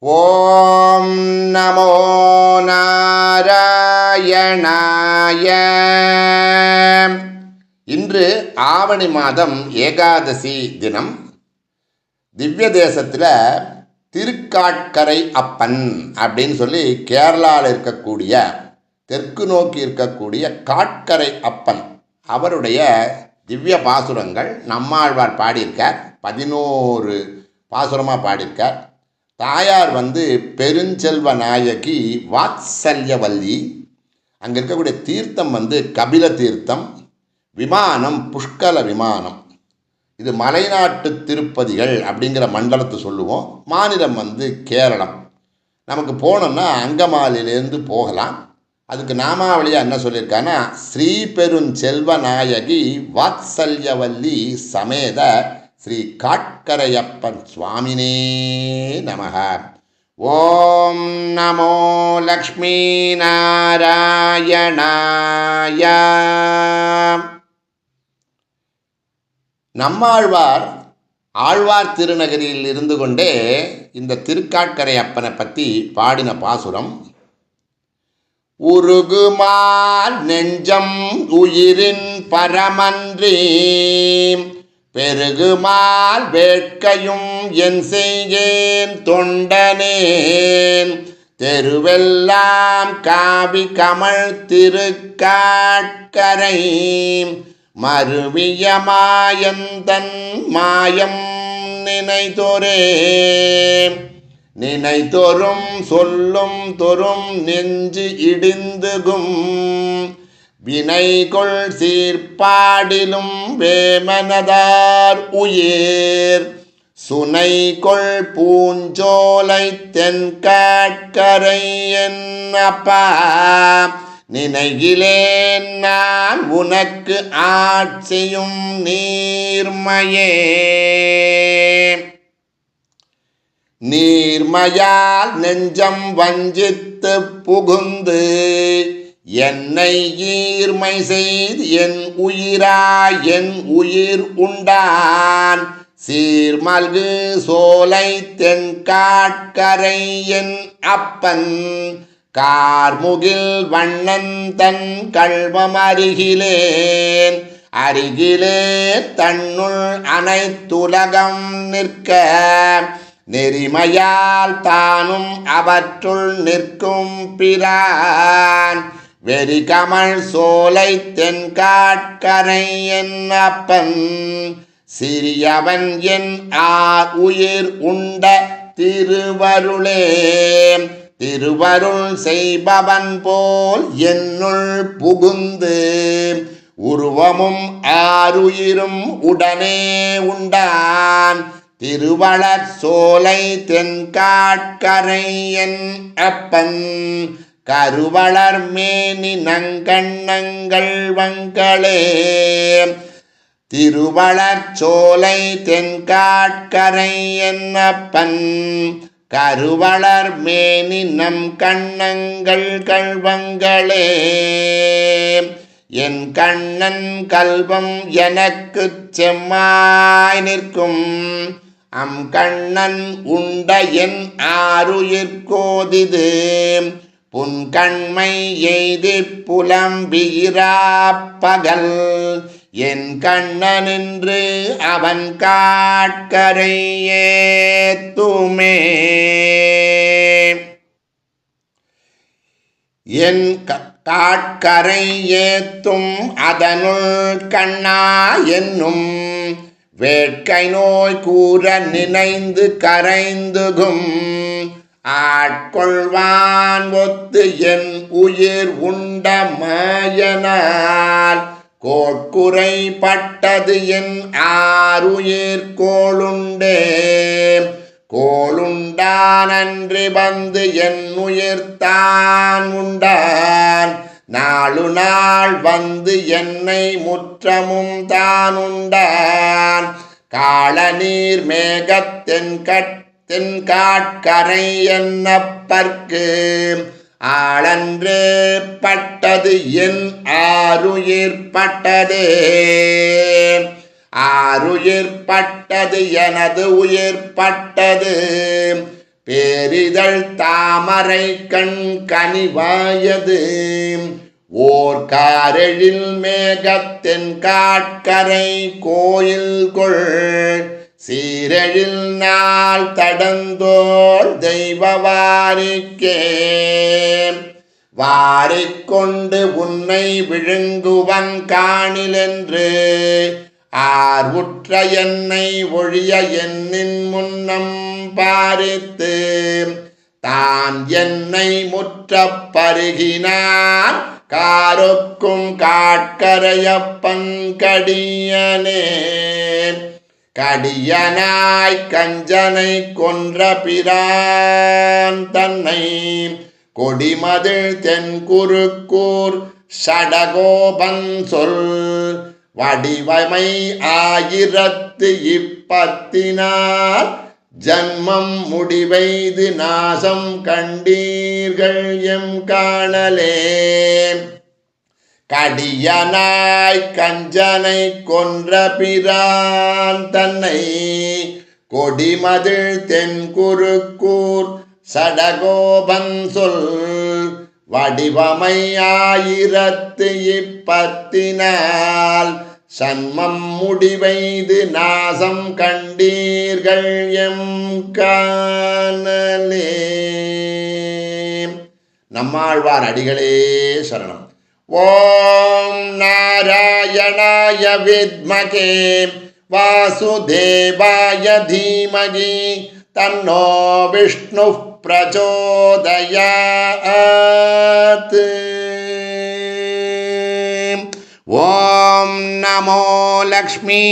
ஓம் நமோ நாராயணாய. இன்று ஆவணி மாதம் ஏகாதசி தினம். திவ்ய தேசத்தில் திருக்காட்கரை அப்பன் அப்படின்னு சொல்லி கேரளாவில் இருக்கக்கூடிய தெற்கு நோக்கி இருக்கக்கூடிய காட்கரை அப்பன். அவருடைய திவ்ய பாசுரங்கள் நம்மாழ்வார் பாடியிருக்கார். பதினோரு பாசுரமாக பாடியிருக்கார். தாயார் வந்து பெருஞ்செல்வ நாயகி வாத்சல்யவல்லி. அங்கே இருக்கக்கூடிய தீர்த்தம் வந்து கபில தீர்த்தம் விமானம் புஷ்கல விமானம். இது மலைநாட்டு திருப்பதிகள் அப்படிங்கிற மண்டலத்தை சொல்லுவோம். மாநிலம் வந்து கேரளம். நமக்கு போனோம்னா அங்கமாலிலேருந்து போகலாம். அதுக்கு நாமாவளியாக என்ன சொல்லியிருக்கான்னா ஸ்ரீபெருஞ்செல்வ நாயகி வாத்சல்யவல்லி சமேத ஸ்ரீ காட்கரையப்பன் சுவாமினே நமக. ஓம் நமோ லக்ஷ்மி நாராயணாய. நம்மாழ்வார் ஆழ்வார் திருநகரியில் இருந்து கொண்டே இந்த திருக்காட்கரை அப்பனை பற்றி பாடின பாசுரம் உருகுமார் நெஞ்சம் உயிரின் பரமன்றே பெருகுமால் வேட்கையும் என் செய்கேன் தொண்டனேன். தெருவெல்லாம் காவி கமல் திருக்காட்கரை. மருவிய மாயந்தன் மாயம் நினைதொரே நினைதொரும் சொல்லும் தொரும் நெஞ்சு இடிந்துகும். வினைகொள் சீர்பாடிலும் வேமனதார் உயிர். சுனைகொள் பூஞ்சோலை தென்காட்கரை என்னப்பா? நினைகிலேன் நான் உனக்கு ஆட்சியும் நீர்மையே. நீர்மையால் நெஞ்சம் வஞ்சித்து புகுந்து என்னை ஈர்மை செய்து என் உயிரா என் உயிர் உண்டான். சீர்மல்கு சோலை தென் காட்கரை என் அப்பன். கார்முகில் வண்ணன் தன் கல்வம் அருகிலேன். அருகிலே தன்னுள் அனைத்துலகம் நிற்க. நெறிமையால் தானும் அவற்றுள் நிற்கும் பிரான். வெறிகமல் சோலை தென்காட்கரை என் அப்பன். சிறியவன் என் ஆர் உயிர் உண்ட திருவருளே திருவருள் செய்பவன் போல் என்னுள் புகுந்து உருவமும் ஆறுயிரும் உடனே உண்டான். திருவளர் சோலை தென்காட்கரை என் அப்பன். கருவளர் மேனி நங்கண்ணங்கள் வங்களே. திருவளர் சோலை தென்காட்கரை என்னப்பன். கருவளர் மேனி நம் கண்ணங்கள் கல்வங்களே என் கண்ணன் கல்வம் எனக்கு செம்மாய் நிற்கும். அம் கண்ணன் உண்ட என் ஆறுயிர்கோதிது உன் கண்மை எய்தி புலம்பியிராப்பகல் என் கண்ணனின்று அவன் காட்கரை ஏத்துமே என் காட்கரை ஏத்தும் அதனுள் கண்ணா என்னும். வேட்கை நோய் கூற நினைந்து கரைந்துகும். ஆட்கொள்வான் ஒத்து என் உயிர் உண்ட மாயனால் கோட்குறைப்பட்டது என் ஆறுயிர் கோளுண்டே. கோளுண்டானன்றி வந்து என் உயிர்த்தான் உண்டான். நாளு நாள் வந்து என்னை முற்றமும் தான் உண்டான். காளநீர் மேகத்தென் கத்தென் தென்காட்கரை என்னப்பற்கு? ஆளன்று பட்டது என் ஆறுயிர் பட்டதே ஆறுயிர் பட்டது எனது உயிர் பட்டது பேரிதழ் தாமரை கண் கனிவாயது. ஓர் காரெழில் மேகத்தென் காட்கரை கோயில் கொள் சீரழில் நாள் தடந்தோள் தெய்வ வாரிக்கே வாரிக்கொண்டு உன்னை விழுங்குவன் காணிலென்று ஆர்வுற்ற என்னை ஒழிய என்னின் முன்னம் பாரித்து தான் என்னை முற்ற பருகினான் காருக்கும் காட்கரையப்பன் கடியனே. கடியனாய் கஞ்சனை கொன்ற பிரான் தன்னை கொடிமதில் தென்குருக்கூர் சடகோபன் சொல் வடிவமை ஆயிரத்து இப்பத்தினார் ஜன்மம் முடிவைது நாசம் கண்டீர்கள் எம் காணலே. கடியனாய் கஞ்சனை கொன்ற பிரான் தன்னை கொடிமதில் தென்குருக்கூர் சடகோபன் சொல் வடிவமையாயிரத்து இப்பத்தினால் சன்மம் முடிவைது நாசம் கண்டீர்கள் எம் காணலே. நம்மாழ்வார் அடிகளே சரணம். ॐ नारायणाय विद्महे वासुदेवाय धीमहि तन्नो विष्णुः प्रचोदयात्। ॐ नमो लक्ष्मीनारायणाय।